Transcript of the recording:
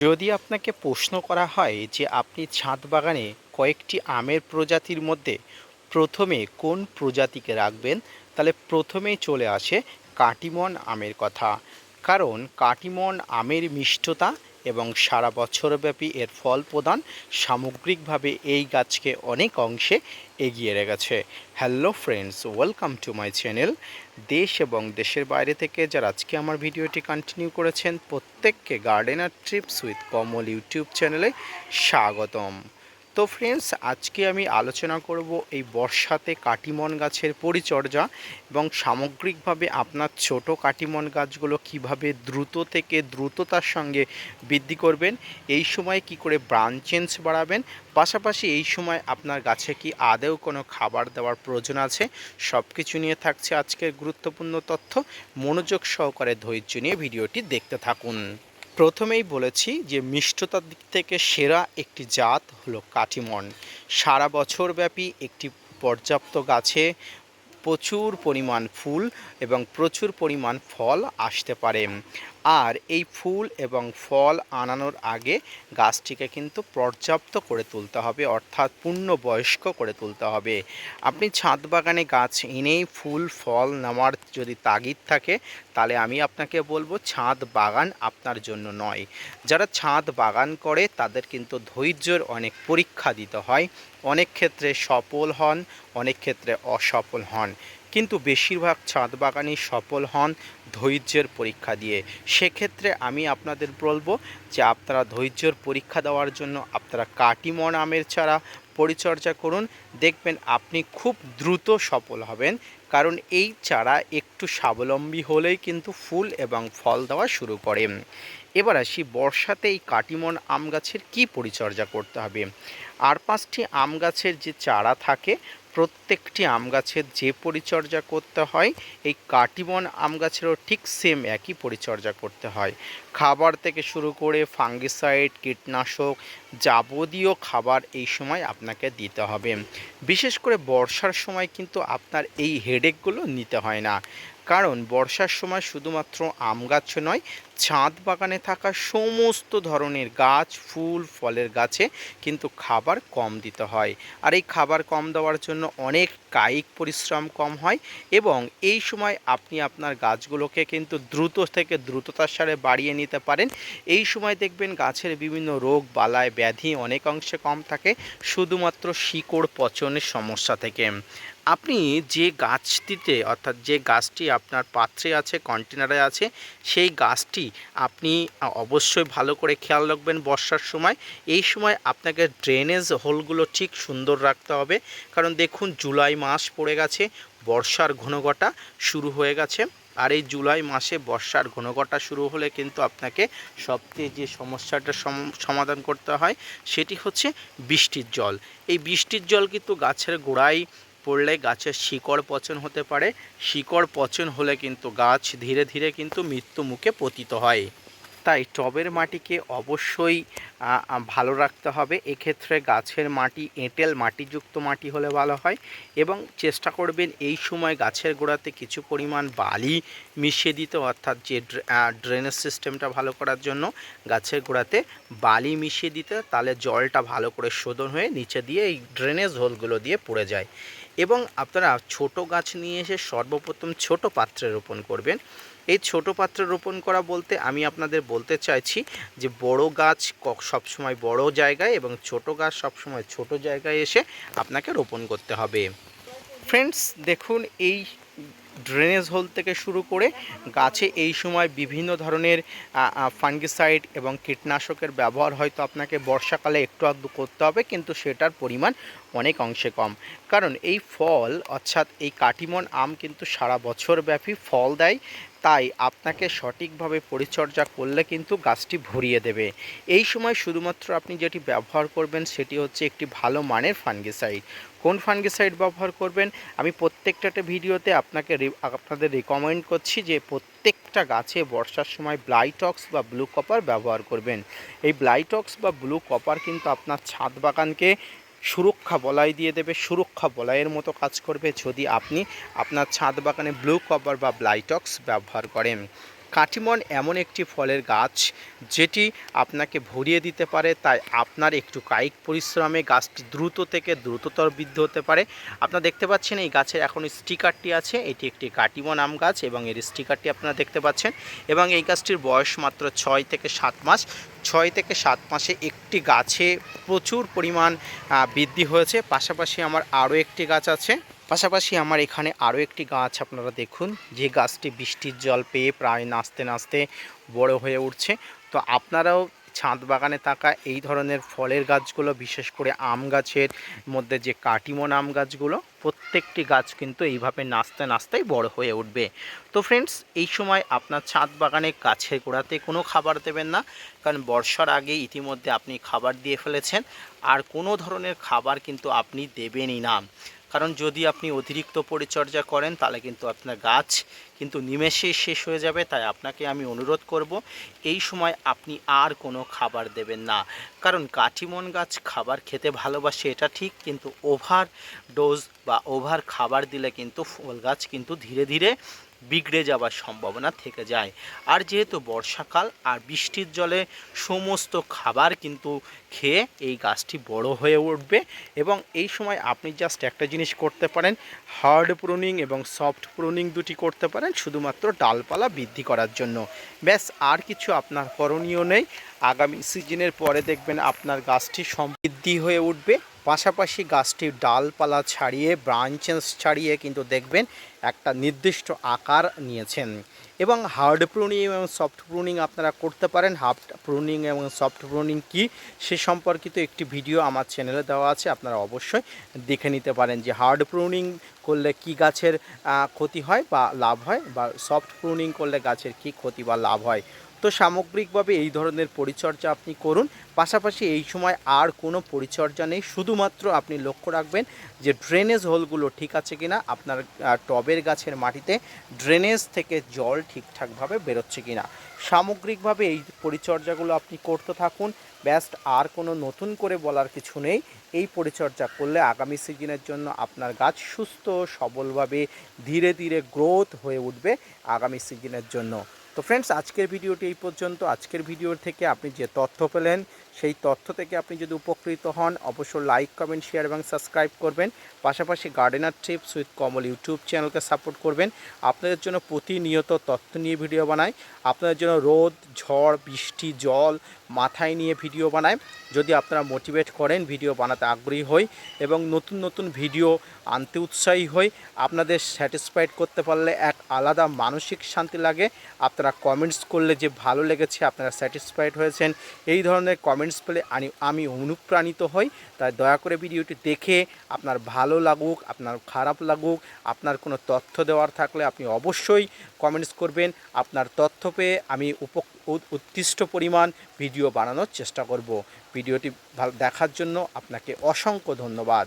যদি আপনাকে প্রশ্ন করা হয় যে আপনি ছাদ বাগানে কয়েকটি আমের প্রজাতির মধ্যে প্রথমে কোন প্রজাতিকে রাখবেন, তাহলে প্রথমেই চলে আসে কাটিমন আমের কথা। কারণ কাটিমন আমের মিষ্টতা এবং সারা বছরব্যাপী এর ফল প্রদান সামগ্রিকভাবে এই গাছকে অনেক অংশে এগিয়ে রেখেছে। Hello friends welcome to my channel দেশ এবং দেশের বাইরে থেকে যারা আজকে আমার ভিডিওটি কন্টিনিউ করেছেন, প্রত্যেককে gardener trips with Kamal YouTube চ্যানেলে স্বাগতম। তো ফ্রেন্ডস আজকে আমি আলোচনা করব এই বর্ষাতে কাটিমন গাছের পরিচর্যা এবং সামগ্রিকভাবে আপনার ছোট কাটিমন গাছগুলো কীভাবে দ্রুত থেকে দ্রুততার সঙ্গে বৃদ্ধি করবেন, এই সময় কি করে ব্রাঞ্চেন্স বাড়াবেন, পাশাপাশি এই সময় আপনার গাছে কি আদেও কোনো খাবার দেওয়ার প্রয়োজন আছে সব কিছু নিয়ে থাকছে আজকের গুরুত্বপূর্ণ তথ্য। মনোযোগ সহকারে ধৈর্য নিয়ে ভিডিওটি দেখতে থাকুন। প্রথমেই বলেছি যে মিষ্টতার দিক থেকে সেরা একটি জাত হলো কাঠিমন। সারা বছর ব্যাপী একটি পর্যাপ্ত গাছে প্রচুর পরিমাণ ফুল এবং প্রচুর পরিমাণ ফল আসতে পারে। আর এই ফুল এবং ফল আনানোর আগে গাছটিকে কিন্তু পর্যাপ্ত করে তুলতে হবে, অর্থাৎ পূর্ণবয়স্ক করে তুলতে হবে। আপনি ছাদ বাগানে গাছ এনেই ফুল, ফল নেওয়ার যদি তাগিদ থাকে, তাহলে আমি আপনাকে বলব ছাদ বাগান আপনার জন্য নয়। যারা ছাদ বাগান করে, তাদের কিন্তু ধৈর্যের অনেক পরীক্ষা দিতে হয়। অনেক ক্ষেত্রে সফল হন, অনেক ক্ষেত্রে অসফল হন। কিন্তু বেশিরভাগ ছাদ বাগানই সফল হন ধৈর্যের পরীক্ষা দিয়ে। সেক্ষেত্রে আমি আপনাদের বলব যে আপনারা ধৈর্যের পরীক্ষা দেওয়ার জন্য আপনারা কাটিমন আমের চারা পরিচর্যা করুন। দেখবেন আপনি খুব দ্রুত সফল হবেন, কারণ এই চারা একটু স্বাবলম্বী হলেই কিন্তু ফুল এবং ফল দেওয়া শুরু করে। এবার আসি বর্ষাতে এই কাটিমন আম গাছের কী পরিচর্যা করতে হবে। আর পাঁচটি আম গাছের যে চারা থাকে প্রত্যেকটি আম গাছের যে পরিচর্যা করতে হয়, এই কাটিবন আম গাছেরও ঠিক সেম একই পরিচর্যা করতে হয়। খাবার থেকে শুরু করে ফাঙ্গিসাইড কীটনাশক যাবতীয় খাবার এই সময় আপনাকে দিতে হবে। বিশেষ করে বর্ষার সময় কিন্তু আপনার এই হেডেকগুলো নিতে হয় না। কারণ বর্ষার সময় শুধুমাত্র আম গাছ নয়, ছাদ বাগানে থাকা সমস্ত ধরনের গাছ, ফুল, ফলের গাছে কিন্তু খাবার কম দিতে হয়। আর এই খাবার কম দেওয়ার জন্য অনেক কায়িক পরিশ্রম কম হয় এবং এই সময় আপনি আপনার গাছগুলোকে কিন্তু দ্রুত থেকে দ্রুততার সারে বাড়িয়ে নিতে পারেন। এই সময় দেখবেন গাছের বিভিন্ন রোগ বালায় ব্যাধি অনেক অংশে কম থাকে, শুধুমাত্র শিকড় পচনের সমস্যা থেকে। আপনি যে গাছটিতে, অর্থাৎ যে গাছটি আপনার পাত্রে আছে, কন্টেনারে আছে, সেই গাছটি আপনি অবশ্যই ভালো করে খেয়াল রাখবেন বর্ষার সময়। এই সময় আপনাকে ড্রেনেজ হোলগুলো ঠিক সুন্দর রাখতে হবে। কারণ দেখুন, জুলাই মাস পড়ে গেছে, বর্ষার ঘনঘটা শুরু হয়ে গেছে। আর এই জুলাই মাসে বর্ষার ঘনঘটা শুরু হলে কিন্তু আপনাকে সবচেয়ে যে সমস্যাটা সমাধান করতে হয় সেটি হচ্ছে বৃষ্টির জল। এই বৃষ্টির জল কিন্তু গাছের গোড়ায় পড়লে গাছের শিকড় পচন হতে পারে। শিকড় পচন হলে কিন্তু গাছ ধীরে ধীরে কিন্তু মৃত্যু মুখে পতিত হয়। তাই টবের মাটিকে অবশ্যই ভালো রাখতে হবে। এক্ষেত্রে গাছের মাটি, এঁটেল মাটিযুক্ত মাটি হলে ভালো হয় এবং চেষ্টা করবেন এই সময় গাছের গোড়াতে কিছু পরিমাণ বালি মিশিয়ে দিতে, অর্থাৎ যে ড্রেনেজ সিস্টেমটা ভালো করার জন্য গাছের গোড়াতে বালি মিশিয়ে দিতে, তাহলে জলটা ভালো করে শোধন হয়ে নিচে দিয়ে এই ড্রেনেজ হোলগুলো দিয়ে পড়ে যায়। এবং আপনারা ছোট গাছ নিয়ে এসে সর্বপ্রথম ছোট পাত্রে রোপণ করবেন। এই ছোট পাত্রে রোপণ করা বলতে আমি আপনাদের বলতে চাইছি যে বড় গাছ সবসময় বড় জায়গায় এবং ছোট গাছ সবসময় ছোট জায়গায় এসে আপনাকে রোপণ করতে হবে। ফ্রেন্ডস দেখুন এই ড্রেনেজ হোল থেকে শুরু করে গাছে এই সময় বিভিন্ন ধরনের ফাঙ্গিসাইড এবং কীটনাশকের ব্যবহার হয়তো আপনাকে বর্ষাকালে একটু আধটু করতে হবে, কিন্তু সেটার পরিমাণ অনেক অংশে কম। কারণ এই ফল, অর্থাৎ এই কাটিমন আম কিন্তু সারা বছর ব্যাপী ফল দেয় তাই আপনাকে সঠিকভাবে পরিচর্যা করলে কিন্তু গাছটি ভরিয়ে দেবে। এই সময় শুধুমাত্র আপনি যেটি ব্যবহার করবেন সেটি হচ্ছে একটি ভালো মানের ফাঙ্গিসাইড। কোন ফাঙ্গিসাইড ব্যবহার করবেন? আমি প্রত্যেকটা ভিডিওতে আপনাকে আপনাদের রিকমেন্ড করছি যে প্রত্যেকটা গাছে বর্ষার সময় ব্লাইটক্স বা ব্লু কপার ব্যবহার করবেন। এই ব্লাইটক্স বা ব্লু কপার কিন্তু আপনার ছাদ বাগানকে সুরক্ষা বলাই দিয়ে দেবে, সুরক্ষা বলাইয়ের মতো কাজ করবে যদি আপনি আপনার ছাদ বাগানে ব্লু কভার বা ব্লাইটক্স ব্যবহার করেন। কাটিমন এমন একটি ফলের গাছ যেটি আপনাকে ভরিয়ে দিতে পারে, তাই আপনার একটু কায়িক পরিশ্রমে গাছটি দ্রুত থেকে দ্রুততর বৃদ্ধি হতে পারে। আপনারা দেখতে পাচ্ছেন, এই গাছের এখন স্টিকারটি আছে, এটি একটি কাটিমন আম গাছ এবং এর স্টিকারটি আপনারা দেখতে পাচ্ছেন এবং এই গাছটির বয়স মাত্র ছয় থেকে সাত মাস। ছয় থেকে সাত মাসে একটি গাছে প্রচুর পরিমাণ বৃদ্ধি হয়েছে। পাশাপাশি আমার আরও একটি গাছ আছে। পাশাপাশি আমার এখানে আরও একটি গাছ আপনারা দেখুন। যে গাছটি বৃষ্টির জল পেয়ে প্রায় নাচতে নাচতে বড় হয়ে উঠছে। তো আপনারাও ছাদ বাগানে থাকা এই ধরনের ফলের গাছগুলো, বিশেষ করে আম গাছের মধ্যে যে কাটিমন আম গাছগুলো, প্রত্যেকটি গাছ কিন্তু এইভাবে নাচতে নাচতেই বড় হয়ে উঠবে। তো ফ্রেন্ডস এই সময় আপনার ছাদ বাগানে গাছের গোড়াতে কোনো খাবার দেবেন না, কারণ বর্ষার আগে ইতিমধ্যে আপনি খাবার দিয়ে ফেলেছেন। আর কোনো ধরনের খাবার কিন্তু আপনি দেবেনই না। কারণ যদি আপনি অতিরিক্ত পরিচর্যা করেন, তাহলে কিন্তু আপনার গাছ কিন্তু নিমেষেই শেষ হয়ে যাবে। তাই আপনাকে আমি অনুরোধ করব, এই সময় আপনি আর কোনো খাবার দেবেন না। কারণ কাঠিমন গাছ খাবার খেতে ভালোবাসে, এটা ঠিক, কিন্তু ওভার ডোজ বা ওভার খাবার দিলে কিন্তু ফল গাছ কিন্তু ধীরে ধীরে বিগড়ে যাওয়ার সম্ভাবনা থেকে যায়। আর যেহেতু বর্ষাকাল আর বৃষ্টির জলে সমস্ত খাবার কিন্তু খেয়ে এই গাছটি বড় হয়ে উঠবে এবং এই সময় আপনি জাস্ট একটা জিনিস করতে পারেন হার্ড প্রুনিং এবং সফট প্রুনিং দুটি করতে পারেন, শুধুমাত্র ডালপালা বৃদ্ধি করার জন্য। ব্যাস, আর কিছু আপনার করণীয় নেই। আগামী সিজনের পরে দেখবেন আপনার গাছটি সমৃদ্ধি হয়ে উঠবে। পাশাপাশি গাছটির ডালপালা ছাড়িয়ে ব্রাঞ্চেস ছাড়িয়ে কিন্তু দেখবেন একটা নির্দিষ্ট আকার নিয়েছেন। এবং হার্ড প্রুনিং এবং সফট প্রুনিং আপনারা করতে পারেন। হার্ড প্রুনিং এবং সফট প্রুনিং কি? সে সম্পর্কিত একটি ভিডিও আমার চ্যানেলে দেওয়া আছে। আপনারা অবশ্যই দেখে নিতে পারেন যে হার্ড প্রুনিং করলে কি গাছের ক্ষতি হয় বা লাভ হয় বা সফট প্রুনিং করলে গাছের কি ক্ষতি বা লাভ হয়। তো সামগ্রিকভাবে এই ধরনের পরিচর্যা আপনি করুন। পাশাপাশি এই সময় আর কোনো পরিচর্যা নেই। শুধুমাত্র আপনি লক্ষ্য রাখবেন যে ড্রেনেজ হোলগুলো ঠিক আছে কিনা, আপনার টবের গাছের মাটিতে ড্রেনেজ থেকে জল ঠিকঠাকভাবে বেরোচ্ছে কিনা। সামগ্রিকভাবে এই পরিচর্যাগুলো আপনি করতে থাকুন। ব্যাস্ট আর কোনো নতুন করে বলার কিছু নেই। এই পরিচর্যা করলে আগামী সিজনের জন্য আপনার গাছ সুস্থ, সবলভাবে ধীরে ধীরে গ্রোথ হয়ে উঠবে আগামী সিজনের জন্য। তো ফ্রেন্ডস আজকের ভিডিওটি এই পর্যন্ত। আজকের ভিডিও থেকে আপনি যে তথ্য পেলেন, সেই তথ্য থেকে আপনি যদি উপকৃত হন, অবশ্যই লাইক কমেন্ট শেয়ার এবং সাবস্ক্রাইব করবেন। পাশাপাশি gardener trips with Kamal YouTube চ্যানেলকে সাপোর্ট করবেন। আপনাদের জন্য প্রতিনিয়ত তথ্য নিয়ে ভিডিও বানাই। আপনাদের জন্য রোদ, ঝড়, বৃষ্টি, জল মাথায় নিয়ে ভিডিও বানায়। যদি আপনারা মোটিভেট করেন, ভিডিও বানাতে আগ্রহী হই এবং নতুন নতুন ভিডিও আনতে উৎসাহী হই, আপনাদের স্যাটিসফাইড করতে পারলে এক আলাদা মানসিক শান্তি লাগে। আপনারা কমেন্টস করলে যে ভালো লেগেছে, আপনারা স্যাটিসফাইড হয়েছেন। এই ধরনের কমেন্টস পেলে আমি অনুপ্রাণিত হই। তাই দয়া করে ভিডিওটি দেখে আপনার ভালো লাগুক, আপনার খারাপ লাগুক, আপনার কোনো তথ্য দেওয়ার থাকলে আপনি অবশ্যই কমেন্টস করবেন। আপনার তথ্য পেয়ে আমি উপ উৎকৃষ্ট পরিমাণ ভিডিও বানানোর চেষ্টা করব। ভিডিওটি দেখার জন্য আপনাকে অসংখ্য ধন্যবাদ।